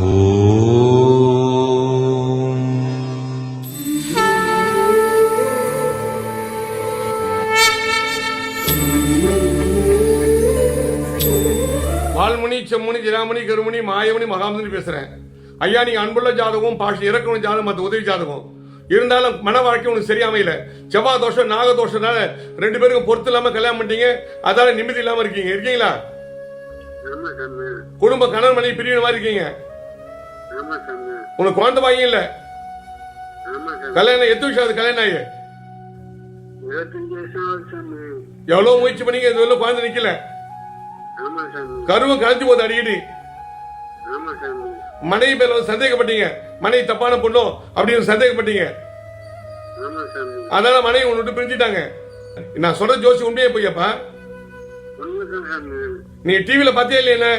வால்முனி செம்முனி ஜிராமணி கருமணி மாயமணி மகாமணி பேசுறேன். ஐயா நீங்க அன்புள்ள ஜாதகம் பாஷ இறக்கணும் ஜாதகம் மற்ற உதவி ஜாதகம். இருந்தாலும் மன வாழ்க்கை உனக்கு சரியா அமையல செவ்வாய் தோஷம் நாக தோஷம்னால ரெண்டு பேருக்கும் பொறுத்து இல்லாம கல்யாணம் பண்ணிட்டீங்க. அதால நிம்மதி இல்லாம இருக்கீங்க. இருக்கீங்களா? குடும்ப கணவன் மனைவி பிரிவு மாதிரி இருக்கீங்க. உனக்கு குழந்தை பாக்கியம் இல்ல. கல்யாணம் எத்தனை வருஷம் ஆகுது? கல்யாணம் ஆகி. எவ்வளவு முயற்சி பண்ணீங்க? இது வரலும் குழந்தை நிக்கல. கருவம் கலைஞ்சு போகுது அடிக்கடி. மனைவி மேல வந்து சந்தேகப்பட்டீங்க. மனைவி தப்பான பொண்ணோ? அப்படின்னு சந்தேகப்பட்டீங்க. அதனால மனைவி உன்னை பிரிஞ்சுட்டாங்க. நான் சொல்ற ஜோசி உண்மையே பொய்யப்பா? நீ டிவில பாத்தியா இல்லையா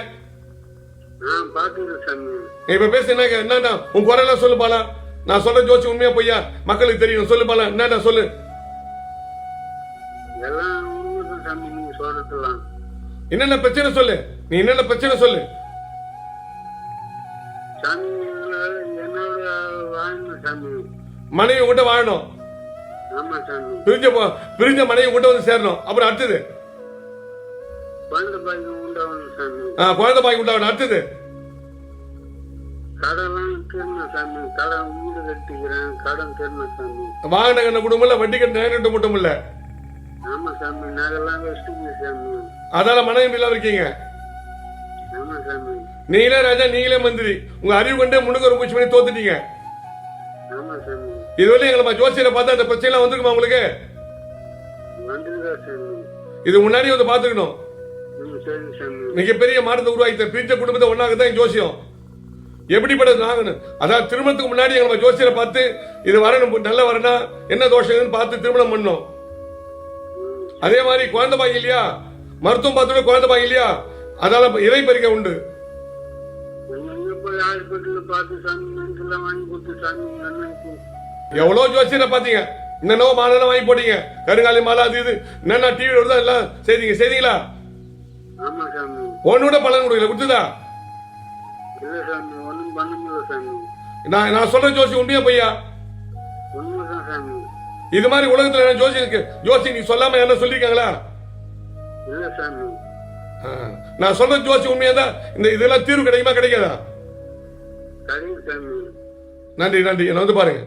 இப்ப பேச என்ன என்னடா உன் குறையெல்லாம் சொல்லு பாலா. நான் சொல்ற ஜோசி உண்மையா பொய்யா? மக்களுக்கு தெரியும். சொல்லு பாலா. என்னடா சொல்லு. என்னென்ன பிரச்சனை சொல்லு? நீ என்னென்ன பிரச்சனை சொல்லு? மனைவி உங்ககிட்ட வாழணும். பிரிஞ்ச பிரிஞ்ச மனைவி உங்ககிட்ட வந்து சேரணும். அப்புறம் அடுத்தது. குழந்தை பாய் உண்டாகணும் அடுத்தது? வாகன கண்ண குடும்பம் வட்டி கட்ட நேரிட்டு மட்டும் இல்ல? அதனால மனைவி இல்லாம இருக்கீங்க? நீங்களே ராஜா நீங்களே மந்திரி. உங்க அறிவு கொண்டே முன்னுக்கு ஒரு முயற்சி பண்ணி தோத்துட்டீங்க. இதுவரை எங்களை ஜோசியரை பார்த்தா அந்த பிரச்சனை எல்லாம் வந்திருக்குமா உங்களுக்கு? இது முன்னாடி வந்து பாத்துக்கணும் மிகப்பெரிய மாற்றத்தை உருவாக்கி பிரிஞ்ச குடும்பத்தை ஒன்னாக தான் ஜோசியம். எப்படிப்பட்டது ஆகணும் அதாவது திருமணத்துக்கு முன்னாடி எங்களை ஜோசியரை பார்த்து இது வரணும் நல்ல வரணும் என்ன தோஷம் பார்த்து திருமணம் பண்ணோம். அதே மாதிரி குழந்தை பாங்க இல்லையா? மருத்துவம் பார்த்துட்டு குழந்தை பாங்க இல்லையா? அதால இறை பறிக்க உண்டு. எவ்வளோ வாங்கி எவ்வளவு ஜோசியரை பாத்தீங்க என்னென்னவோ மாலை வாங்கி போட்டீங்க. கருங்காலி மாலை அது இது. என்னென்ன டிவி வருதா எல்லாம் செய்தீங்க. செய்தீங்களா? சாமி ஒன்னோட பலன் கொடுக்கல கொடுத்ததா நான் நான் சொல்ற ஜோசி உண்மையா சாமி. இது மாதிரி உலகத்துல என்ன ஜோசி இருக்கு? ஜோசி நீ சொல்லாம என்ன சொல்லிருக்காங்களா? இல்ல சாமி. ஆ, நான் சொல்ற ஜோசி உண்மையா தான் இந்த இதெல்லாம் தீர்வு கிடைக்குமா கிடைக்காதா? நன்றி நன்றி. என்ன வந்து பாருங்க.